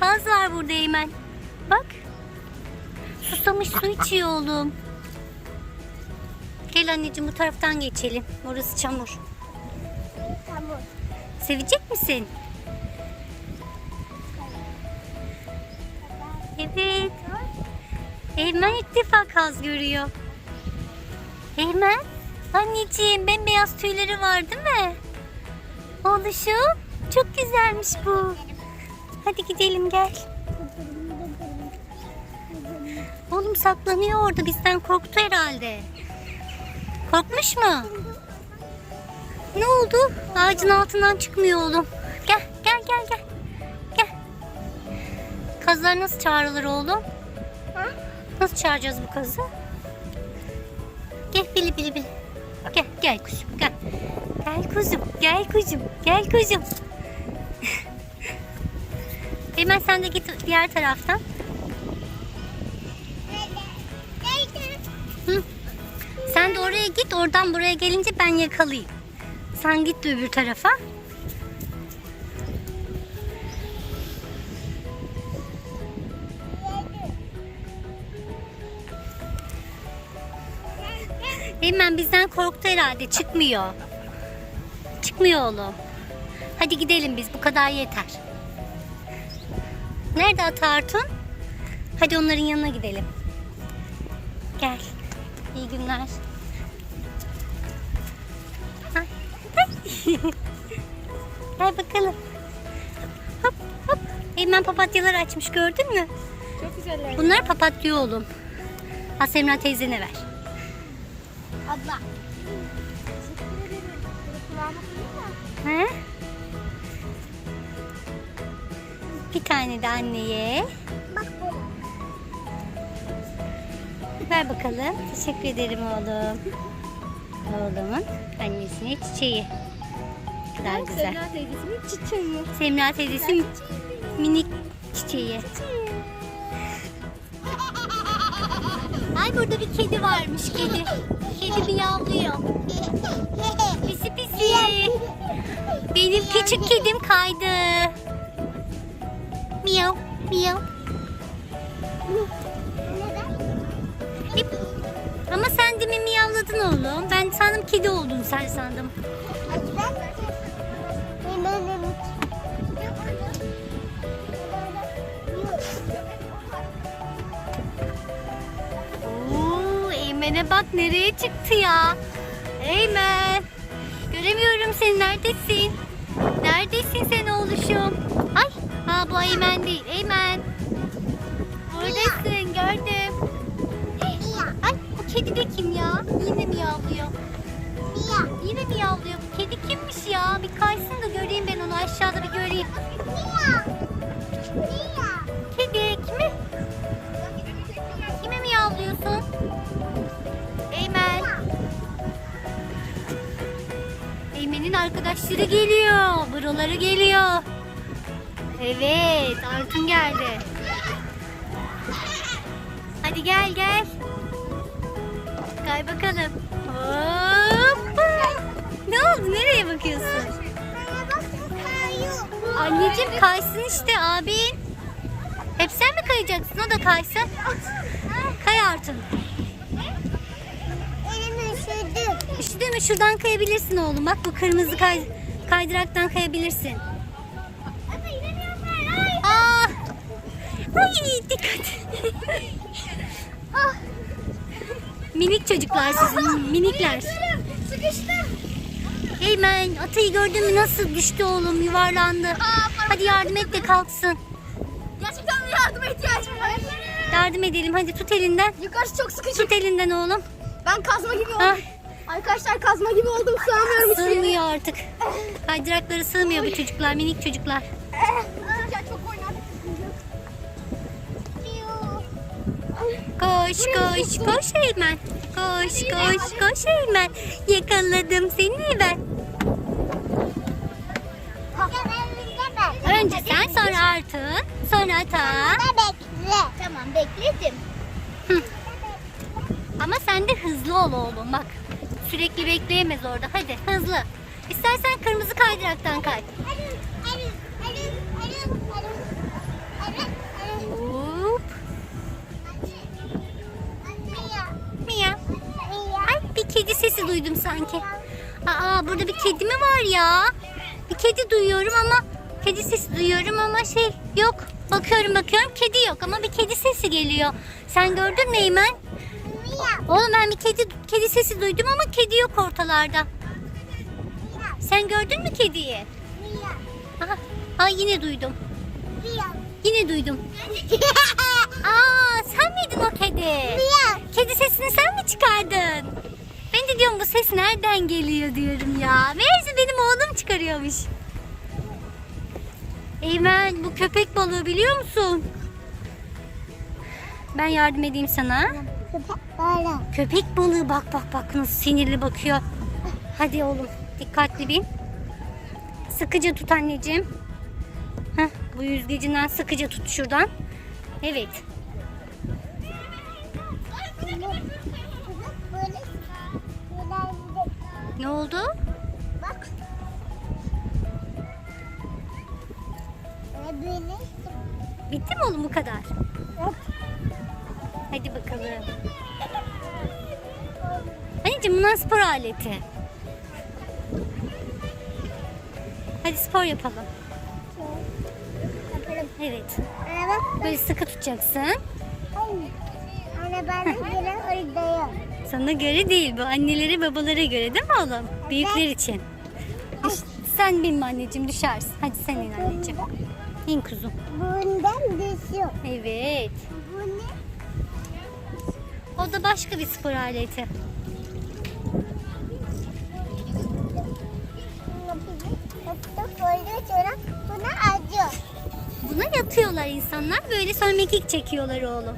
Kaz var burada Eymen. Bak. Susamış su içiyor oğlum. Gel anneciğim bu taraftan geçelim. Orası çamur. Tamam. Sevecek misin? Evet. Eymen ilk defa kaz görüyor. Eymen, anneciğim bembeyaz tüyleri var değil mi? Oğluşum, çok güzelmiş bu. Hadi gidelim gel. Oğlum saklanıyor orada bizden korktu herhalde. Korkmuş mu? Ne oldu? Ağacın altından çıkmıyor oğlum. Gel, gel, gel, gel. Gel. Kazlar nasıl çağrılır oğlum? Ha? Nasıl çağıracağız bu kazı? Gel bili bili bili. Gel, gel kuzum, gel. Gel kuzum, gel kuzum, gel kuzum. Hemen sen de git diğer taraftan. Sen de oraya git, oradan buraya gelince ben yakalayayım. Sen git öbür tarafa. Hemen bizden korktu herhalde. Çıkmıyor. Çıkmıyor oğlum. Hadi gidelim biz. Bu kadar yeter. Nerede Ata Artun? Hadi onların yanına gidelim. Gel. İyi günler. Ay, ay. Gel bakalım. Hop hop. Eymen papatyaları açmış gördün mü? Çok güzeller. Bunlar papatya oğlum. Ha Semra teyzene ver. Abla. Teşekkür ederim. Kulağıma koyayım mı? He? Bir tane de anneye. Bak. Ver bakalım. Teşekkür ederim oğlum. Oğlumun annesine çiçeği. Ne kadar güzel. Semra teyzesinin çiçeği. Semra teyzesi minik çiçeği. Ay burada bir kedi varmış kedi. Kedi miyavlıyor. Pisi pisi. Benim küçük kedim kaydı. Miyav miyav. Ama sen demin miyavladın oğlum. Ben sandım kedi oldun sen sandım. Oo, Eymen'e bak nereye çıktı ya. Eymen. Göremiyorum seni neredesin? Neredesin sen oğluşum? Ay, ha bu Eymen değil. Eymen. Buradasın gördüm. Ay bu kedi de kim ya? Yine mi yavlıyor? Yine mi yavlıyor? Bu kedi kimmiş ya? Bir kaysın da göreyim ben onu aşağıda bir göreyim. Kedi kimi? Eymen'in arkadaşları geliyor. Buraları geliyor. Evet, Artun geldi. Hadi gel gel. Gel bakalım. Hoppa. Ne oldu? Nereye bakıyorsun? Anneciğim kaysın işte abin. Hep sen mi kayacaksın? O da kaysın. Kay Artun. Üşüdüm. Üşüdün mü? Şuradan kayabilirsin oğlum. Bak bu kırmızı kay kaydıraktan kayabilirsin. Aa! Ay dikkat. ah. Minik çocuklar sizin minikler. Sıkıştım. Eymen atayı gördün mü nasıl düştü oğlum yuvarlandı. Hadi yardım et de kalksın. Gerçekten yardıma ihtiyacım var. Yardım edelim hadi tut elinden. Yukarısı çok sıkıcı. Tut elinden oğlum. Ben kazma gibi oldum. Arkadaşlar kazma gibi oldum. Sığamıyorum sığmıyor artık. Kaydırakları sığmıyor bu çocuklar minik çocuklar. Ya çok oynadık. Koş koş koş Eymen. Koş koş koş Eymen. Yakaladım seni ben. Önce sen sonra Artun. Sonra Ata. bekle. Tamam bekledim. Ama sen de hızlı ol oğlum bak. Sürekli bekleyemez orada. Hadi hızlı. İstersen kırmızı kaydıraktan kay. Hop. Mia. Ay bir kedi sesi duydum sanki. Aa burada bir kedi mi var ya? Bir kedi duyuyorum ama kedi sesi duyuyorum ama şey yok. Bakıyorum bakıyorum kedi yok ama bir kedi sesi geliyor. Sen gördün mü Eymen? Oğlum ben bir kedi kedi sesi duydum ama kedi yok ortalarda. Sen gördün mü kediyi? Aha, aa yine duydum. Yine duydum. Aa sen miydin o kedi? Kedi sesini sen mi çıkardın? Ben de diyorum bu ses nereden geliyor diyorum ya. Meğerse benim oğlum çıkarıyormuş. Eymen bu köpek balığı biliyor musun? Ben yardım edeyim sana. Köpek balığı bak bak bak nasıl sinirli bakıyor. Hadi oğlum dikkatli bin. Sıkıca tut anneciğim. Heh, bu yüzgecinden sıkıca tut şuradan. Evet. Ne oldu? Bak. Bitti mi oğlum bu kadar? Hadi bakalım. Anneciğim bunlar spor aleti. Hadi spor yapalım. Evet. Böyle sıkı tutacaksın. Anne de yine oradayım. Sana göre değil bu. Annelere babalara göre değil mi oğlum? Büyükler için. Düş- sen binme anneciğim düşersin. Hadi sen in anneciğim. İn kuzum. Bundan düşüyor. Evet. O da başka bir spor aleti. Buna yatıyorlar insanlar. Böyle sonra mekik çekiyorlar oğlum.